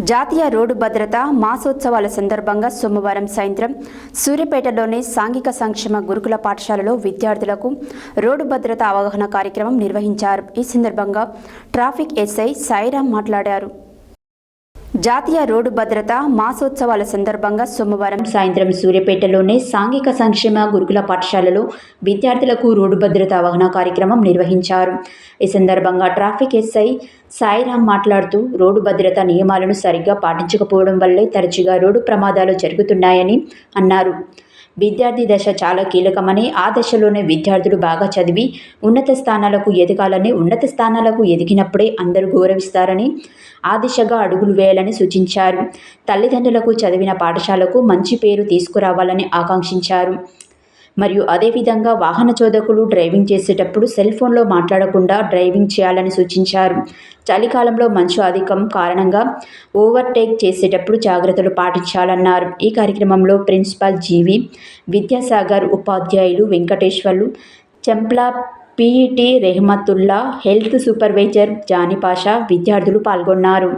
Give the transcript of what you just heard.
జాతీయ రోడ్డు భద్రత మాసోత్సవాల సందర్భంగా సోమవారం సాయంత్రం సూర్యపేటలోని సాంఘిక సంక్షేమ గురుకుల పాఠశాలలో విద్యార్థులకు రోడ్డు భద్రత అవగాహన కార్యక్రమం నిర్వహించారు. ఈ సందర్భంగా ట్రాఫిక్ ఎస్ఐ సాయిరాం మాట్లాడారు. జాతీయ రోడ్డు భద్రత మాసోత్సవాల సందర్భంగా సోమవారం సాయంత్రం సూర్యపేటలోనే సాంఘిక సంక్షేమ గురుకుల పాఠశాలలో విద్యార్థులకు రోడ్డు భద్రత అవగాహన కార్యక్రమం నిర్వహించారు. ఈ సందర్భంగా ట్రాఫిక్ ఎస్ఐ సాయిరామ్ మాట్లాడుతూ రోడ్డు భద్రత నియమాలను సరిగ్గా పాటించకపోవడం వల్లే తరచుగా రోడ్డు ప్రమాదాలు జరుగుతున్నాయని అన్నారు. విద్యార్థి దశ చాలా కీలకమని ఆ దశలోనే విద్యార్థులు బాగా చదివి ఉన్నత స్థానాలకు ఎదగాలని ఉన్నత స్థానాలకు ఎదిగినప్పుడే అందరూ గౌరవిస్తారని ఆ దిశగా అడుగులు వేయాలని సూచించారు. తల్లిదండ్రులకు చదివిన పాఠశాలకు మంచి పేరు తీసుకురావాలని ఆకాంక్షించారు. మరియు అదేవిధంగా వాహన చోదకులు డ్రైవింగ్ చేసేటప్పుడు సెల్ ఫోన్లో మాట్లాడకుండా డ్రైవింగ్ చేయాలని సూచించారు. చలికాలంలో మంచు అధికం కారణంగా ఓవర్టేక్ చేసేటప్పుడు జాగ్రత్తలు పాటించాలన్నారు. ఈ కార్యక్రమంలో ప్రిన్సిపాల్ జీవి విద్యాసాగర్ ఉపాధ్యాయులు Venkateswarlu Chempla PET Rahamatulla health supervisor Janipasha విద్యార్థులు పాల్గొన్నారు.